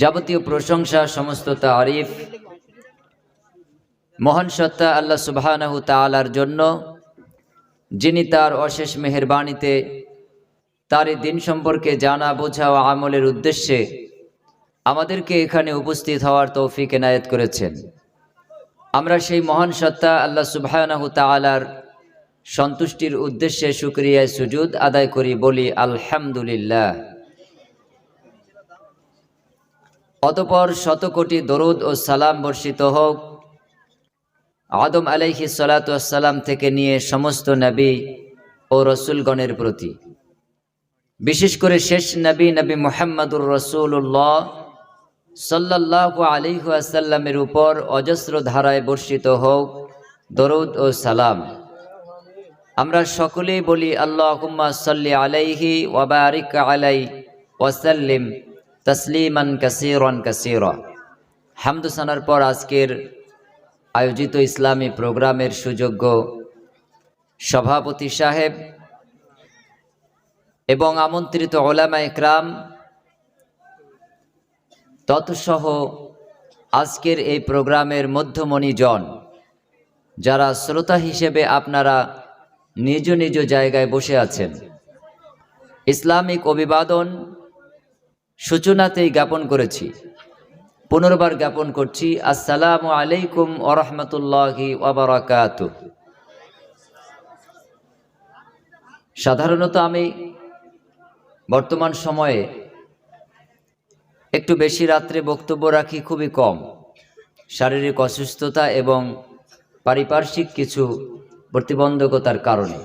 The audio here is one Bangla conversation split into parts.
যাবতীয় প্রশংসা, সমস্ত তারিফ, মহান সত্তা আল্লাহ সুবহানাহু তাআলার জন্য, যিনি তার অশেষ মেহেরবাণীতে তার এই দিন সম্পর্কে জানা, বোঝা ও আমলের উদ্দেশ্যে আমাদেরকে এখানে উপস্থিত হওয়ার তৌফিক এনায়েত করেছেন। আমরা সেই মহান সত্তা আল্লাহ সুবহানাহু তাআলার সন্তুষ্টির উদ্দেশ্যে শুক্রিয়ায় সুজুদ আদায় করি, বলি আলহামদুলিল্লাহ। অতপর শতকোটি দরুদ ও সালাম বর্ষিত হোক। আদম আলাইহি সালাতাম থেকে নিয়ে সমস্ত নবী ও রসুলগণের প্রতি। বিশেষ করে শেষ নবী নবী মোহাম্মদুর রসুল্লাহ সাল্লাহ আলিহাসাল্লামের উপর অজস্র ধারায় বর্ষিত হোক দরুদ ও সালাম। আমরা সকলেই বলি আল্লাহ সাল্লি আলাইহি ওয়াবারিক আলাই ওয়াসাল্লিম। তসলিমান কাসিরন কাসির। হামদুসানার পর আজকের আয়োজিত ইসলামী প্রোগ্রামের সুযোগ্য সভাপতি সাহেব এবং আমন্ত্রিত ওলামা ইকরাম তৎসহ আজকের এই প্রোগ্রামের মধ্যমণি জন, যারা শ্রোতা হিসেবে আপনারা নিজ নিজ জায়গায় বসে আছেন। ইসলামিক অভিবাদন সূচনাতেই জ্ঞাপন করেছি। পুনর্বার জ্ঞাপন করছি, আসসালামু আলাইকুম ওরহমতুল্লাহি ওবরাকাত সাধারণত আমি বর্তমান সময়ে একটু বেশি রাত্রে বক্তব্য রাখি খুবই কম। শারীরিক অসুস্থতা এবং পারিপার্শ্বিক কিছু প্রতিবন্ধকতার কারণে।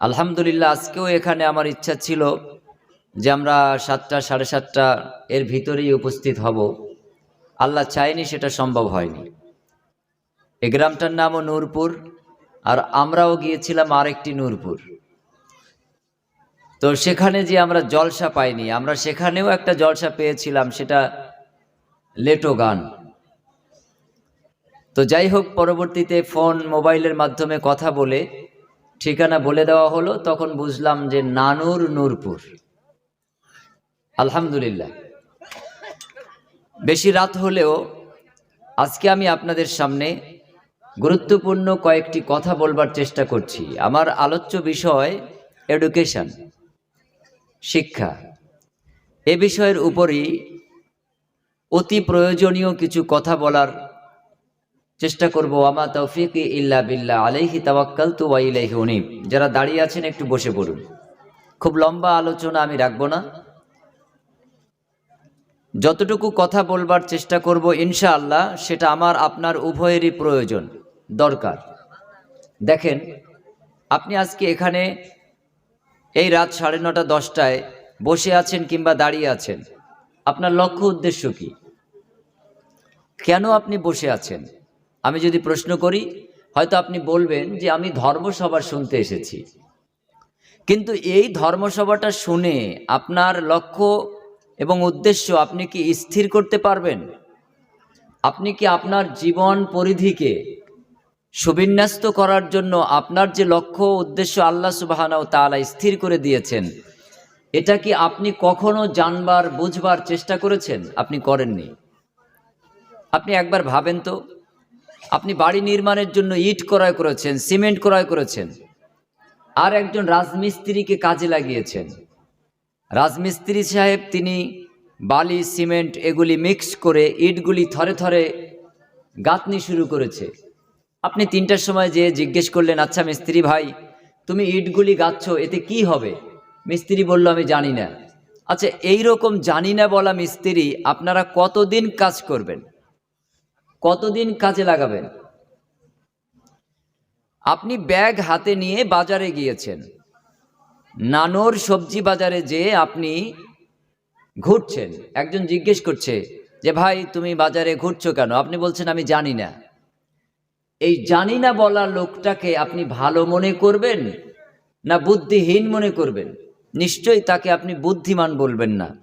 আলহামদুলিল্লাহ, আজকেও এখানে আমার ইচ্ছা ছিল যে আমরা সাতটা, সাড়ে সাতটা এর ভিতরেই উপস্থিত হব। আল্লাহ চায়নি সেটা সম্ভব হয়নি। এই গ্রামটার নামও নূরপুর, আর আমরাও গিয়েছিলাম আরেকটি নূরপুর। তো সেখানে যে আমরা জলসা পাইনি, আমরা সেখানেও একটা জলসা পেয়েছিলাম, সেটা লেটো গান। তো যাই হোক, পরবর্তীতে ফোন, মোবাইলের মাধ্যমে কথা বলে ঠিকানা বলে দেওয়া হলো, তখন বুঝলাম যে নানুর নূরপুর। আলহামদুলিল্লাহ। বেশি রাত হলেও আজকে আমি আপনাদের সামনে গুরুত্বপূর্ণ কয়েকটি কথা বলবার চেষ্টা করছি। আমার আলোচ্য বিষয় এডুকেশন শিক্ষা। এ বিষয়ের উপরই অতি প্রয়োজনীয় কিছু কথা বলার চেষ্টা করব। আমা তৌফিক ইল্লা বিল্লাহ, আলাইহি তাওয়াক্কাল তু ওয়াইলাইহি উনিব। যারা দাঁড়িয়ে আছেন একটু বসে পড়ুন। খুব লম্বা আলোচনা আমি রাখব না। যতটুকু কথা বলবার চেষ্টা করব ইনশাআল্লাহ, সেটা আমার, আপনার উভয়েরই প্রয়োজন, দরকার। দেখেন, আপনি আজকে এখানে এই রাত সাড়ে নটা দশটায় বসে আছেন কিংবা দাঁড়িয়ে আছেন, আপনার লক্ষ্য উদ্দেশ্য কি? কেন আপনি বসে আছেন? আমি যদি প্রশ্ন করি, হয়তো আপনি বলবেন যে আমি ধর্মসভা শুনতে এসেছি। কিন্তু এই ধর্মসভাটা শুনে আপনার লক্ষ্য এবং উদ্দেশ্য, আপনি কি স্থির করতে পারবেন? আপনি কি আপনার জীবন পরিধিকে সুবিন্যস্ত করার জন্য আপনার যে লক্ষ্য উদ্দেশ্য আল্লাহ সুবাহানা ও তালা স্থির করে দিয়েছেন, এটা কি আপনি কখনো জানবার, বুঝবার চেষ্টা করেছেন? আপনি করেননি। আপনি একবার ভাবেন তো, আপনি বাড়ি নির্মাণের জন্য ইট ক্রয় করেছেন, সিমেন্ট ক্রয় করেছেন, আর একজন রাজমিস্ত্রিকে কাজে লাগিয়েছেন। রাজমিস্ত্রি সাহেব তিনি বালি, সিমেন্ট এগুলি মিক্স করে ইটগুলি থরে থরে গাঁথনি শুরু করেছে। আপনি তিনটার সময় যেয়ে জিজ্ঞেস করলেন আচ্ছা মিস্ত্রি ভাই, তুমি ইটগুলি গাচ্ছ এতে কি হবে? মিস্ত্রি বলল, আমি জানি না। আচ্ছা এই রকম জানি না বলা মিস্ত্রি, আপনারা কতদিন কাজ করবেন? কতদিন কাজে লাগাবেন? আপনি ব্যাগ হাতে নিয়ে বাজারে গিয়েছেন। নানোর সবজি বাজারে যে আপনি ঘুরছেন, একজন জিজ্ঞেস করছে যে, ভাই, তুমি বাজারে ঘুরছো কেন? আপনি বলছেন, আমি জানি না। এই জানি না বলা লোকটাকে আপনি ভালো মনে করবেন না বুদ্ধিহীন মনে করবেন? নিশ্চয়ই তাকে আপনি বুদ্ধিমান বলবেন না।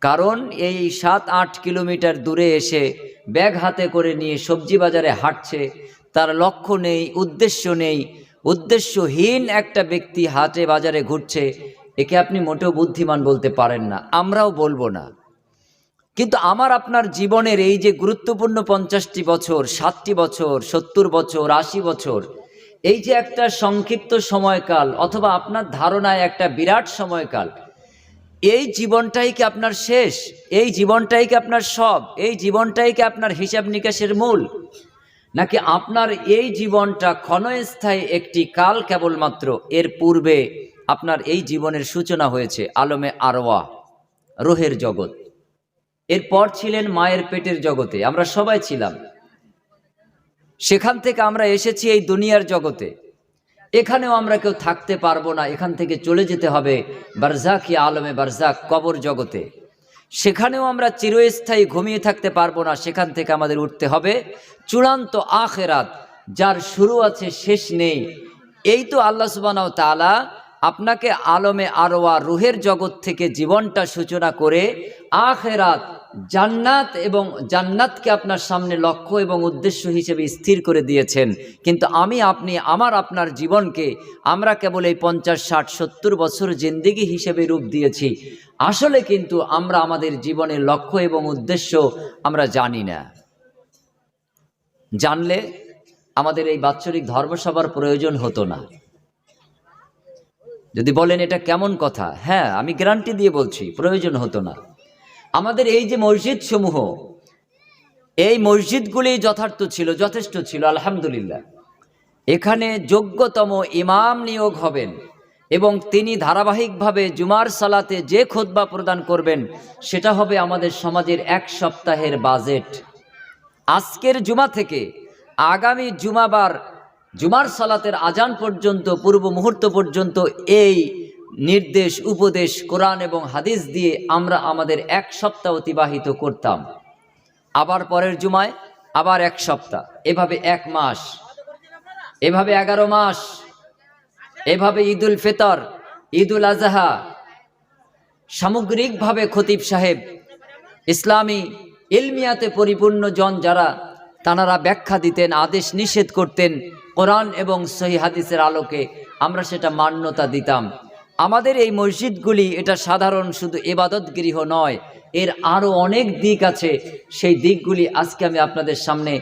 কারণ এই সাত আট কিলোমিটার দূরে এসে ব্যাগ হাতে করে নিয়ে সবজি বাজারে হাঁটছে, তার লক্ষ্য নেই, উদ্দেশ্য নেই উদ্দেশ্যহীন একটা ব্যক্তি হাটে বাজারে ঘুরছে, একে আপনি মোটেও বুদ্ধিমান বলতে পারেন না, আমরাও বলব না। কিন্তু আমার আপনার জীবনের এই যে গুরুত্বপূর্ণ পঞ্চাশটি বছর, ষাটটি বছর, সত্তর বছর, আশি বছর, এই যে একটা সংক্ষিপ্ত সময়কাল অথবা আপনার ধারণায় একটা বিরাট সময়কাল, এই জীবনটাই কি আপনার শেষ? এই জীবনটাই কি আপনার সব? এই জীবনটাই কি আপনার হিসাব নিকাশের মূল? নাকি আপনার এই জীবনটা ক্ষণস্থায়ী একটি কাল কেবলমাত্র? এর পূর্বে আপনার এই জীবনের সূচনা হয়েছে আলমে আরওয়া, রোহের জগৎ। এরপর ছিলেন মায়ের পেটের জগতে, আমরা সবাই ছিলাম। সেখান থেকে আমরা এসেছি এই দুনিয়ার জগতে। এখানেও আমরা কেউ থাকতে পারব না, এখান থেকে চলে যেতে হবে বারজাক আলমে বারজাক কবর জগতে। সেখানেও আমরা চিরস্থায়ী ঘুমিয়ে থাকতে পারব না। সেখান থেকে আমাদের উঠতে হবে। চূড়ান্ত আখেরাত, যার শুরু আছে, শেষ নেই। এই তো আল্লাহ সুবানাও তালা আপনাকে আলমে আরোয়া রুহের জগৎ থেকে জীবনটা সূচনা করে আখেরাত জান্নাত এবং জান্নাতকে আপনার সামনে লক্ষ্য এবং উদ্দেশ্য হিসেবে স্থির করে দিয়েছেন। কিন্তু আমি, আপনি, আমার, আপনার জীবনকে আমরা কেবল এই পঞ্চাশ, ষাট, সত্তর বছর জিন্দিগি হিসেবে রূপ দিয়েছি। আসলে কিন্তু আমরা আমাদের জীবনের লক্ষ্য এবং উদ্দেশ্য আমরা জানি না। জানলে আমাদের এই বাৎসরিক ধর্মসভার প্রয়োজন হতো না। যদি বলেন এটা কেমন কথা? হ্যাঁ আমি গ্যারান্টি দিয়ে বলছি, প্রয়োজন হতো না। আমাদের এই যে মসজিদ সমূহ এই মসজিদগুলি যথার্থ ছিল, যথেষ্ট ছিল, আলহামদুলিল্লাহ। এখানে যোগ্যতম ইমাম নিয়োগ হবেন এবং তিনি ধারাবাহিকভাবে জুমার সালাতে যে খোদবা প্রদান করবেন, সেটা হবে আমাদের সমাজের এক সপ্তাহের বাজেট। আজকের জুমা থেকে আগামী জুমাবার, জুমার সালাতের আজান পর্যন্ত, পূর্ব মুহূর্ত পর্যন্ত এই নির্দেশ, উপদেশ, কোরআন এবং হাদিস দিয়ে আমরা আমাদের এক সপ্তাহ অতিবাহিত করতাম। আবার পরের জুমায় আবার এক সপ্তাহ। এভাবে এক মাস। এভাবে এগারো মাস। এভাবে ঈদুল ফিতর, ঈদুল আজহা। সামগ্রিকভাবে খতিব সাহেব, ইসলামী ইলমিয়াতে পরিপূর্ণ জন যারা, তানারা ব্যাখ্যা দিতেন, আদেশ নিষেধ করতেন, কোরআন এবং সহি হাদিসের আলোকে আমরা সেটা মান্যতা দিতাম। আমাদের এই মসজিদগুলি, এটা সাধারণ শুধু এবাদত গৃহ নয়, এর আরও অনেক দিক আছে। সেই দিকগুলি আজকে আমি আপনাদের সামনে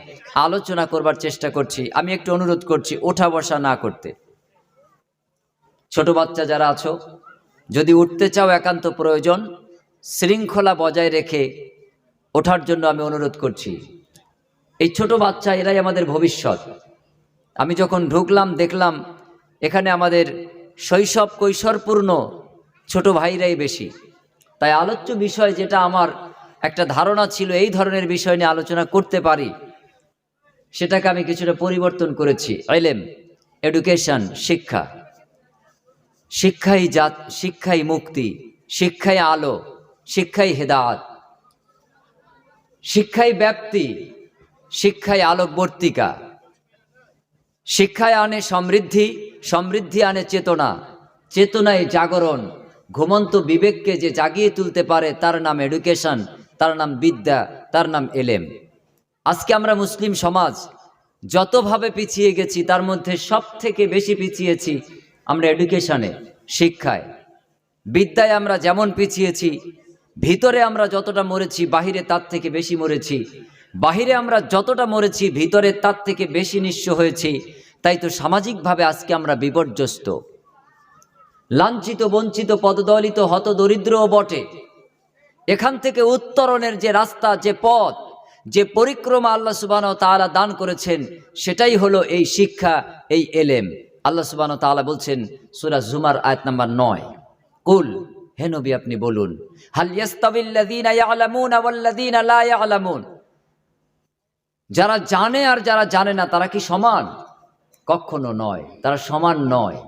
আলোচনা করবার চেষ্টা করছি। আমি একটু অনুরোধ করছি, ওঠা বসা না করতে। ছোট বাচ্চা যারা আছো, যদি উঠতে চাও একান্ত প্রয়োজন, শৃঙ্খলা বজায় রেখে ওঠার জন্য আমি অনুরোধ করছি। এই ছোট বাচ্চা, এরাই আমাদের ভবিষ্যৎ। আমি যখন ঢুকলাম, দেখলাম, এখানে আমাদের শৈশব কৈশোরপূর্ণ ছোট ভাইরাই বেশি। তাই আলোচ্য বিষয় যেটা আমার একটা ধারণা ছিল এই ধরনের বিষয় নিয়ে আলোচনা করতে পারি, সেটাকে আমি কিছুটা পরিবর্তন করেছি। এলেম এডুকেশন, শিক্ষা। শিক্ষাই জাত, শিক্ষাই মুক্তি, শিক্ষাই আলো, শিক্ষাই হেদাত শিক্ষাই ব্যাপ্তি শিক্ষায় আলোকবর্তিকা। শিক্ষায় আনে সমৃদ্ধি সমৃদ্ধি আনে চেতনা। চেতনায় জাগরণ। ঘুমন্ত বিবেককে যে জাগিয়ে তুলতে পারে, তার নাম এডুকেশন তার নাম বিদ্যা, তার নাম এলেম। আজকে আমরা মুসলিম সমাজ যতভাবে পিছিয়ে গেছি, তার মধ্যে সব থেকে বেশি পিছিয়েছি আমরা এডুকেশনে শিক্ষায়। বিদ্যায় আমরা যেমন পিছিয়েছি, ভিতরে আমরা যতটা মরেছি, বাহিরে তার থেকে বেশি মরেছি। বাহিরে আমরা যতটা মরেছি, ভিতরে তার থেকে বেশি নিঃস্ব হয়েছি। তাই তো সামাজিকভাবে আজকে আমরা বিপর্যস্ত। লাঞ্ছিত, বঞ্চিত, পদদলিত হত দরিদ্রও বটে। এখান থেকে উত্তরণের যে রাস্তা, যে পথ, যে পরিক্রমা আল্লাহ সুবান তাআলা দান করেছেন, সেটাই হলো এই শিক্ষা, এই এলেম। আল্লাহ সুবান তাআলা বলছেন সুরা জুমার আয়াত নাম্বার নয়। কুল, হে নবী আপনি বলুন যারা জানে আর যারা জানে না, তারা কি সমান? কখনো নয়, তারা সমান নয়।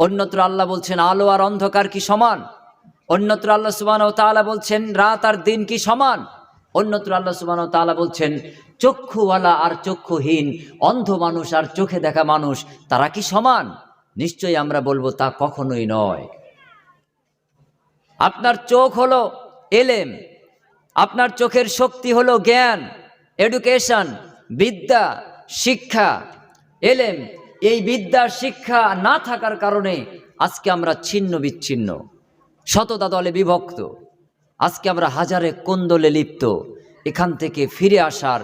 অন্যত্র আল্লাহ বলছেন, আলো আর অন্ধকার কি সমান? অন্যত্র আল্লাহ সুবান ও তাআলা বলছেন, রাত আর দিন কি সমান? অন্যত্র আল্লাহ সুবান ও তাআলা বলছেন, চক্ষুওয়ালা আর চক্ষুহীন, অন্ধ মানুষ আর চোখে দেখা মানুষ, তারা কি সমান? নিশ্চয়ই আমরা বলব তা কখনোই নয়। আপনার চোখ হলো এলেম, আপনার চোখের শক্তি হলো জ্ঞান এডুকেশন বিদ্যা, শিক্ষা। এলেম, এই বিদ্যা শিক্ষা না থাকার কারণে আজকে আমরা ছিন্ন বিচ্ছিন্ন। শততা দলে বিভক্ত। আজকে আমরা হাজারে কোন্দলে লিপ্ত। এখান থেকে ফিরে আসার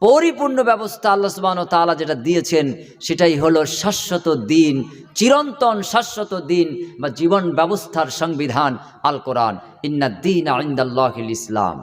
পরিপূর্ণ ব্যবস্থা আল্লাহ সুবাহ তাআলা যেটা দিয়েছেন, সেটাই হলো শাশ্বত দিন, চিরন্তন শাশ্বত দিন বা জীবন ব্যবস্থার সংবিধান আল কোরআন ইন্না দিন আইন্দাল্লাহিল ইসলাম।